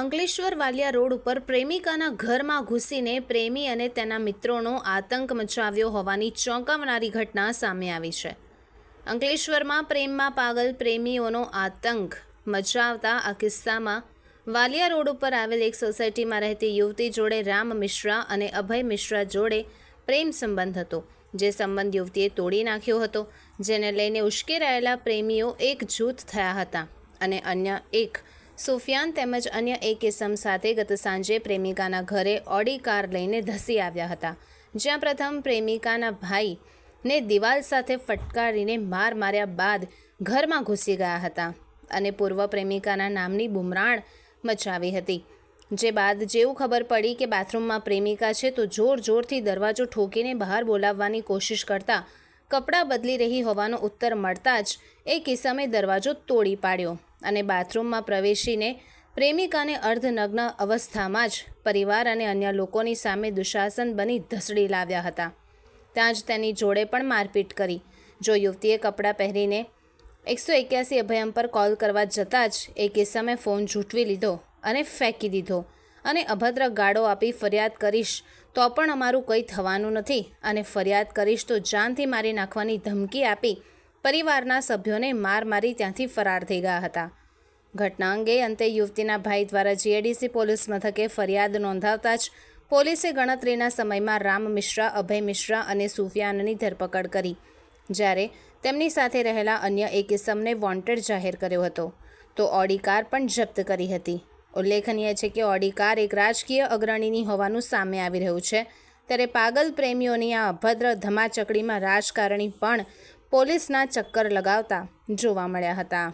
Ankleshwar Valia road ઉપર પ્રેમિકાના ઘરમાં ઘૂસીને પ્રેમી અને તેના મિત્રોનો આતંક મચાવ્યો હોવાની ચોંકાવનારી ઘટના સામે આવી છે. અંકલેશ્વરમાં પ્રેમમાં પાગલ પ્રેમીઓનો આતંક મચાવતા આ કિસ્સામાં વાલિયા રોડ ઉપર આવેલ એક સોસાયટીમાં રહેતી યુવતી જોડે રામ મિશ્રા અને અભય મિશ્રા જોડે પ્રેમ સંબંધ હતો, જે સંબંધ યુવતીએ તોડી નાખ્યો હતો, જેને લઈને ઉશ્કેરાયેલા પ્રેમીઓ એક જૂથ થયા હતા અને અન્ય એક સુફિયાન તેમજ અન્ય એક ઇસમ સાથે ગત સાંજે પ્રેમિકાના ઘરે ઓડી કાર લઈને ધસી આવ્યા હતા. જ્યાં પ્રથમ પ્રેમિકાના ભાઈ ને દિવાલ સાથે ફટકારીને માર માર્યા બાદ ઘરમાં ઘૂસી ગયા હતા અને પૂર્વ પ્રેમિકાના નામની બુમરાણ મચાવી હતી. જે બાદ જેવું ખબર પડી કે બાથરૂમમાં પ્રેમિકા છે તો જોર જોરથી દરવાજો ઠોકીને બહાર બોલાવવાની કોશિશ કરતા કપડાં બદલી રહી હોવાનો ઉત્તર મળતા જ એ કિસ્સામે દરવાજો તોડી પાડ્યો. અને બાથરૂમમાં પ્રવેશીને પ્રેમિકાને અર્ધનગ્ન અવસ્થામાં જ પરિવાર અને અન્ય લોકોની સામે દુશાસન બની ધસડી લાવ્યા હતા. ત્યાં જ તેની જોડે પણ મારપીટ કરી. જો યુવતીએ કપડાં પહેરીને એકસો એક્યાસી અભયમ પર કોલ કરવા જતાં જ એ કિસ્સામે ફોન ઝૂંટવી લીધો અને ફેંકી દીધો અને અભદ્ર ગાળો આપી ફરિયાદ કરીશ તો પણ અમારું કંઈ થવાનું નથી અને ફરિયાદ કરીશ તો જાનથી મારી નાખવાની ધમકી આપી પરિવારના સભ્યોને માર મારી ત્યાંથી ફરાર થઈ ગયા હતા. ઘટના અંગે અંતે યુવતીના ભાઈ દ્વારા જીએડીસી પોલીસ મથકે ફરિયાદ નોંધાવતા જ પોલીસે ગણતરીના સમયમાં રામ મિશ્રા, અભય મિશ્રા અને સુફિયાનની ધરપકડ કરી, જ્યારે તેમની સાથે રહેલા અન્ય એક ઇસમને વોન્ટેડ જાહેર કર્યો હતો. તો ઓડી કાર પણ જપ્ત કરી હતી. ઉલ્લેખનીય છે કે ઓડી કાર એક રાજકીય અગ્રણીની હોવાનું સામે આવી રહ્યું છે. ત્યારે પાગલ પ્રેમીઓની આ અભદ્ર ધમાચકડીમાં રાજકારણી પણ પોલીસના ચક્કર લગાવતા જોવા મળ્યા હતા.